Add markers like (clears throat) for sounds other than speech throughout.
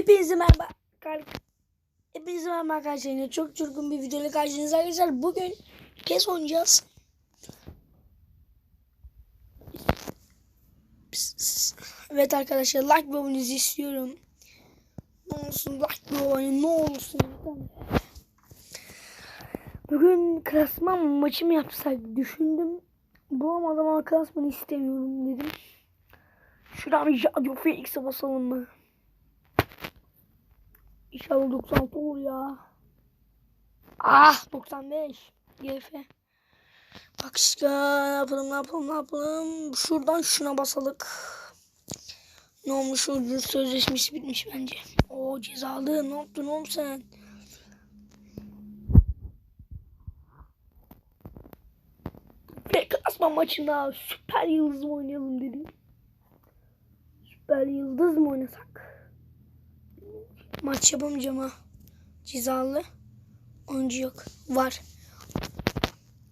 Hepinize merhaba. Hepinize merhaba arkadaşlar. Çok çılgın bir videoyla karşınızda arkadaşlar. Bugün PES oynayacağız. Evet arkadaşlar like ve abone'nizi istiyorum. Ne olsun like ve abone ne olursun. Bugün klasman maçı mı yapsak düşündüm. Bulamadım ama klasmanı istemiyorum dedim. Şuradan bir Jadio Felix'e basalım mı? İnşallah 96 olur ya. Ah 95. GF. Bak işte ne yapalım ne yapalım ne yapalım. Şuradan şuna basalık. Ne olmuş o sözleşmesi bitmiş bence. O cezalı ne yaptın oğlum sen? Ve klasman maçında süper yıldız mı oynayalım dedim. Süper yıldız mı oynasak? Maç yapamayacağım ha. Cezalı. Oyuncu yok. Var.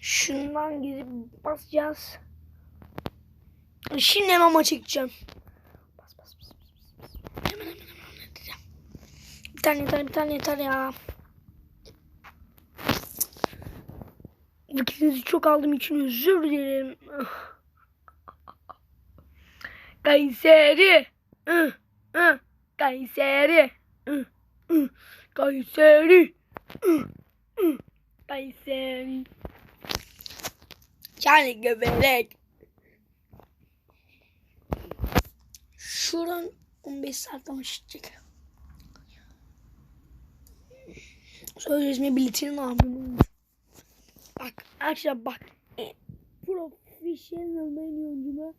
Şundan gidip basacağız. Şimdi hemen maça gideceğim. Bas bas bas. Hemen hemen hemen gideceğim. Bir tane yeter bir tane yeter ya. Vakitinizi çok aldığım için özür dilerim. Kayseri. Ih, ih. Kayseri. Kayseri. Kayseri. Yani göbelek. Şuradan 15 saatten başlayacak. Sözleşme biletini ne yapayım? Bak arkadaşlar bak. E, profesyonel en oyuncu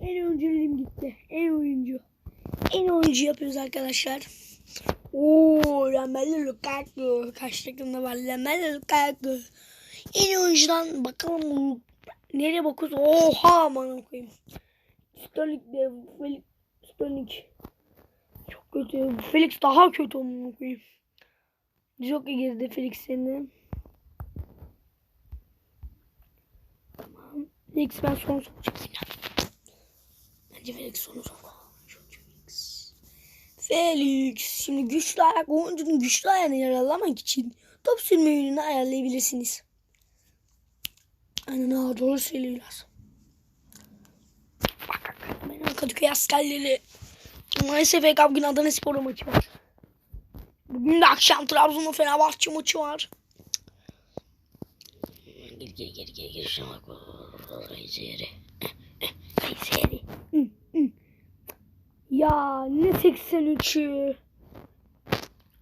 En oyunculuğum gitti. En oyuncu. En oyuncu yapıyoruz arkadaşlar. Oo, Romelu Lukaku. Kaç var? Romelu Lukaku. En oyuncudan bakalım nereye bakıyoruz? Oha aman koyayım. Sterling de Felix Sterling. Çok kötü. Felix daha kötü aman koyayım. Çok iyi girdi Felix senin. Tamam. Felix ben son sokacaksın. Bence Felix sonu sok. Felix. Şimdi güçlü ayak oyuncunun güçlü ayağını yaralamak için top sürme yönünü ayarlayabilirsiniz. Aynen ha doğru söylüyorlar. Bak. Benim Kadıköy askerleri. Maalesef EK bugün Adana Spor'u maçı var. Bugün de akşam Trabzon'la Fenerbahçe maçı var. Gel gel gel şuna bak. Kayseri. Kayseri. Ya ne 83'ü.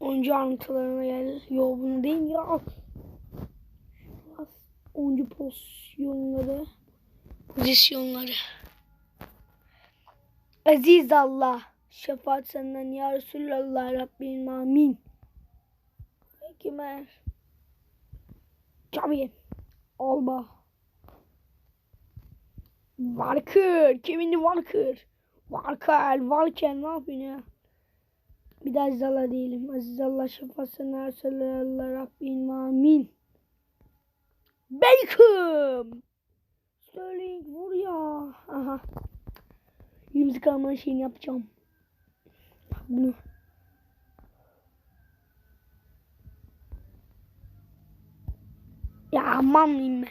Oyuncu ayrıntılarına gel. Yo bunu değil ya. Oyuncu pozisyonları. Pozisyonları. Aziz Allah. Şefaat senden ya Resulallah Rabbim amin. Kemer. Tabii. Alba. Walker. Kevin Walker. Walker. Walker ne yapıyorsun ya? Bir de Aziz Allah diyelim. Aziz Allah şefaat senden ya Resulallah Rabbim amin. Beckham. Sterling vur ya. Aha. Yüzük kalmanın şeyini yapacağım. Bunu. Ya aman mıyım ben?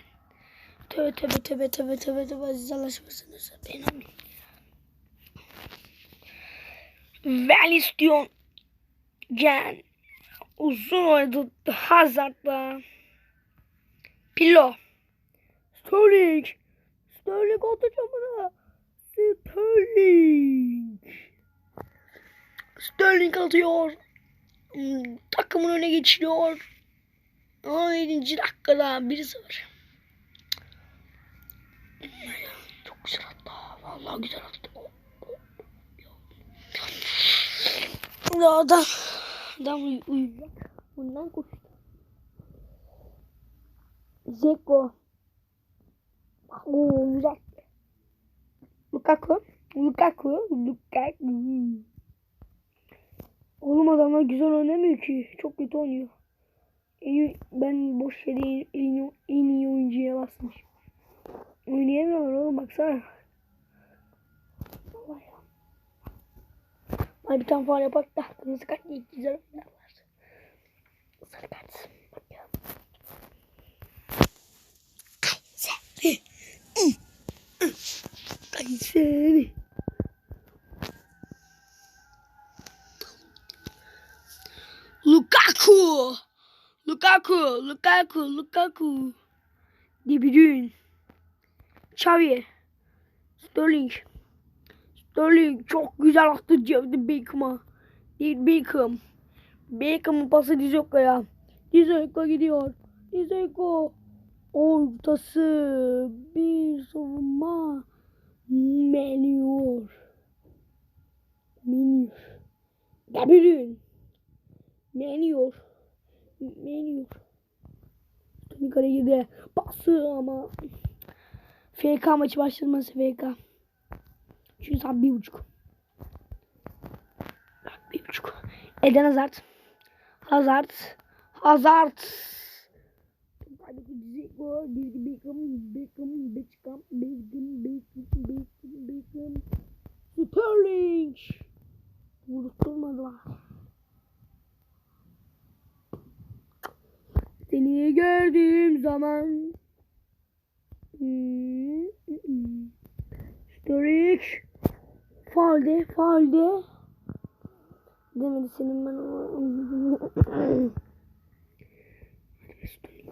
Tövbe tövbe tövbe tövbe tövbe tövbe Aziz Allah şefasını ben amin. Vel istiyorsun. Can. Uzun oynadı Hazard'la. Pilo. Sterling. Sterling atacağım bana. Sterling. Sterling atıyor. Hmm, Takımın öne geçiriyor. 17. dakikada 1-0. Çok güzel attı. Vallahi güzel attı. Ya adam, adam uy uyuyacak. Bundan koştu. Zeko. Oo güzel. Lukaku. Lukaku. Lukaku. Oğlum adamlar güzel oynamıyor ki. Çok kötü oynuyor. En ben boş yere en, en, en iyi oyuncuya basmış. Oynayamıyorlar oğlum baksana. Hadi bir tane falan yapak da kırmızı kart diye güzel oyunlar var. Sarı kart. Bakalım. Kayseri. Hı, hı. Kayseri. Lukaku. Lukaku. Lukaku. Lukaku. De Bruyne. Xavi. Sterling. Sterling çok güzel attı David Beckham'a. David Beckham. Beckham'ın pası Dizoka'ya. Dizoka gidiyor. Dizoko. Ortası. Bir savunma. Meniyor. De Bruyne. Meniyor. Meniyor. Tony Karagir'de pası ama FK maçı başlaması FK. Çünkü saat bir buçuk. Bir buçuk. Eden Hazard. Hazard. Hazard. Sterling. Vurdurtmadılar. Seni gördüğüm zaman Hmm, hmm, hmm. Sterling Falde Falde. Demedi senin ben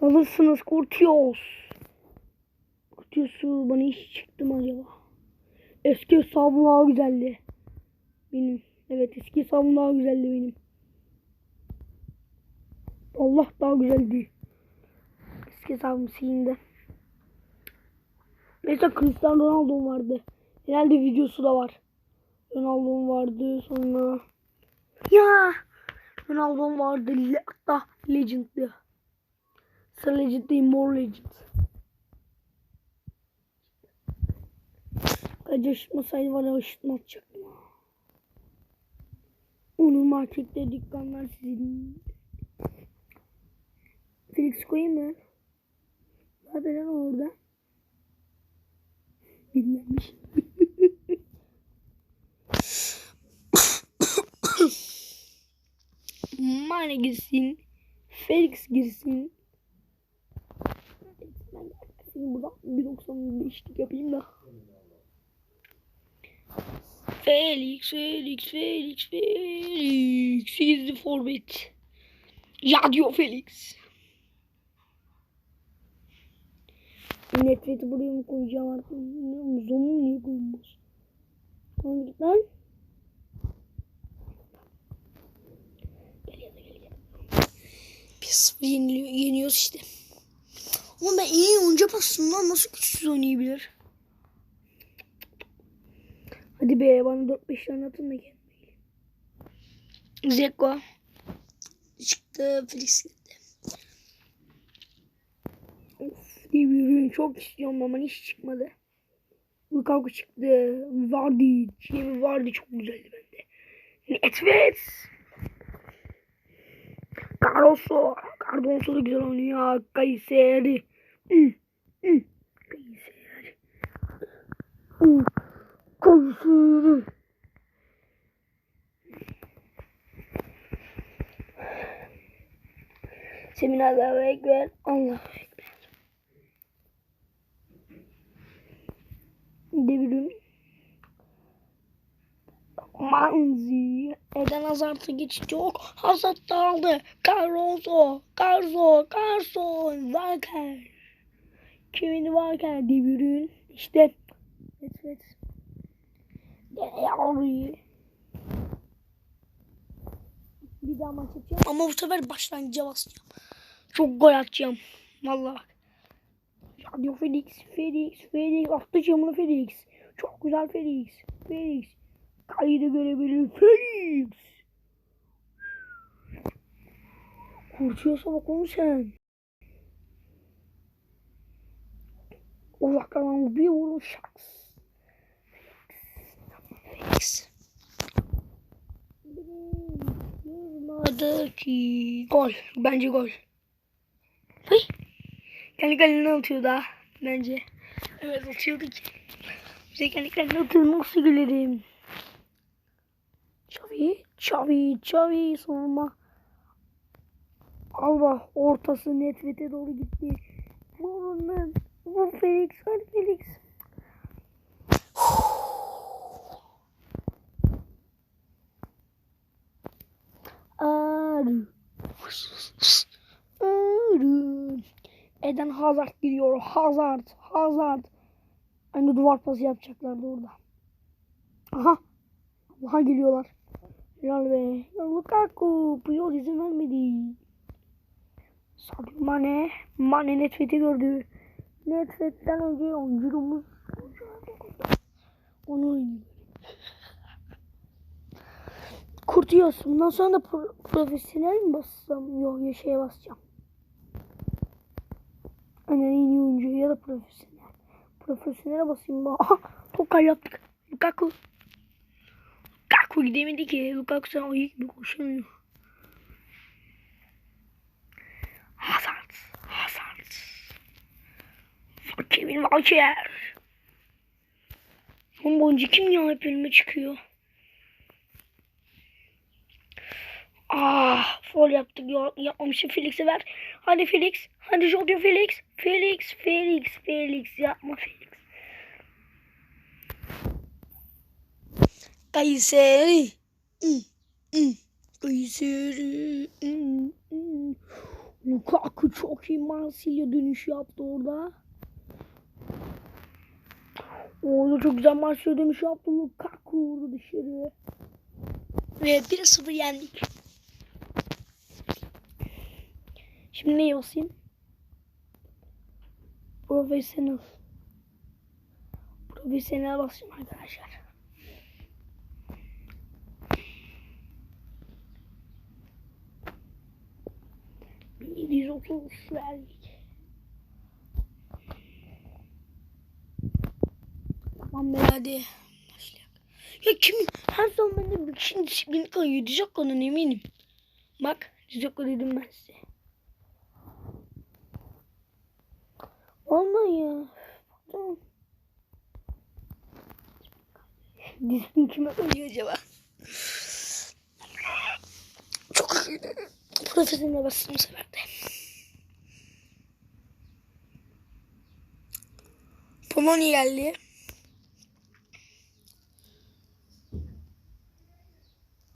(clears throat) Alırsınız Kurtios Kurtios'u bana hiç çıktı mı acaba? Eski hesabım daha güzeldi. Benim Evet eski hesabım daha güzeldi benim. Allah daha güzeldi. Eski hesabım silindi. Mesela Cristiano Ronaldo vardı. Herhalde videosu da var. Ronaldo vardı sonra. Ya Ronaldo vardı. Hatta Legend'di. Sıra Legend değil More Legend. Kaç ışıtmasaydı var ya ışıtma atacaktım. Onu markette dükkanlar sizin. Felix koyayım mı? Hadi lan orada. Bilmemiş. Mane girsin. Felix girsin. Ben seni burada 1.95'lik yapayım da. Felix, Felix, Felix, Felix. Gizli forvet. Ya diyor Felix. Nefreti buraya mı koyacağım artık? Zoom'u niye koyulmaz? Tamam git lan. 1-0 yeniliyor, yeniyoruz işte. Ama ben iyi oyuncu pasından nasıl güçsüz oynayabilir? Hadi be bana 4-5 tane atın da gelmeyin. Zeko. Çıktı Felix gitti. Of diye bir ürün çok istiyorum ama hiç çıkmadı. bu Lukaku çıktı. Vardy. Şey, Jamie Vardy çok güzeldi bende. Evet. Cardoso. Cardoso da güzel oynuyor. Kayseri. Kayseri. Kayseri. Semin Allahu Ekber. Allahu Ekber. Devrim. Manzi. Eden Hazard'ı geçti. Yok. Hazard da aldı. Cardoso. Carso. Carso. Walker. Kevin Walker. Devrim. İşte. Evet evet. Yavruyu. Bir daha maç atacağım. Ama bu sefer başlangıca basacağım. Çok gol atacağım. Ya diyor Felix, Felix, Felix. Attı camını Felix. Çok güzel Felix. Felix. Kaydı görebilir Felix. Kurtuyorsa bak onu sen. Uzaktan bir vuruş şaks. Felix. Durmadı ki. Gol. Bence gol. Hıy. Kendi kalene atıyor daha. Bence. Evet atıyordu ki. Bize kendi kalene atıyor. Nasıl gülerim. Çok Xavi, Xavi, Xavi savunma. Alba ortası Nedved'e doğru gitti. Vurun lan. Vur Felix, hadi Felix. Arı. Arı. Eden Hazard gidiyor. Hazard, Hazard. Aynı duvar pası yapacaklardı orada. Aha. Aha geliyorlar. Helal be. Lukaku. Puyol izin vermedi. Sadio Mane. Mane Netfet'i gördü. Netfet'ten önce oyuncumuz. Onu. Kurtuyoruz. Bundan sonra da pro- profesyonel mi bassam? Yok ya şeye basacağım. Aynen en iyi oyuncu ya da profesyonel. Profesyonele basayım. Aha top yaptık. Lukaku. Lukaku gidemedi ki. Lukaku sen ayı gibi koşamıyor. Hazard. Hazard. Kevin Walker. Son boyunca kim ya hep önüme çıkıyor. Ah, foul yaptık. Ya, yapmamışım. Felix'e ver. Hadi Felix. Hadi Jodio Felix. Felix, Felix, Felix. Yapma Felix. Kayseri. Kayseri. Lukaku çok iyi Marsilya dönüşü yaptı orada. Orada çok güzel Marsilya dönüşü yaptı. Lukaku vurdu dışarı. Ve 1-0 yendik. Şimdi neye basayım? Profesyonel. Profesyonel basacağım arkadaşlar. Bir 730 verdik. Tamam be hadi. Ya kim? Her zaman bende bir kişinin disiplini kayıyor. Dizokko'dan eminim. Bak Dizokko dedim ben size. Vallahi ya. Tamam. Disiplin kime kayıyor acaba? Çok profesyonel bastım bu sefer de. Pomoni geldi.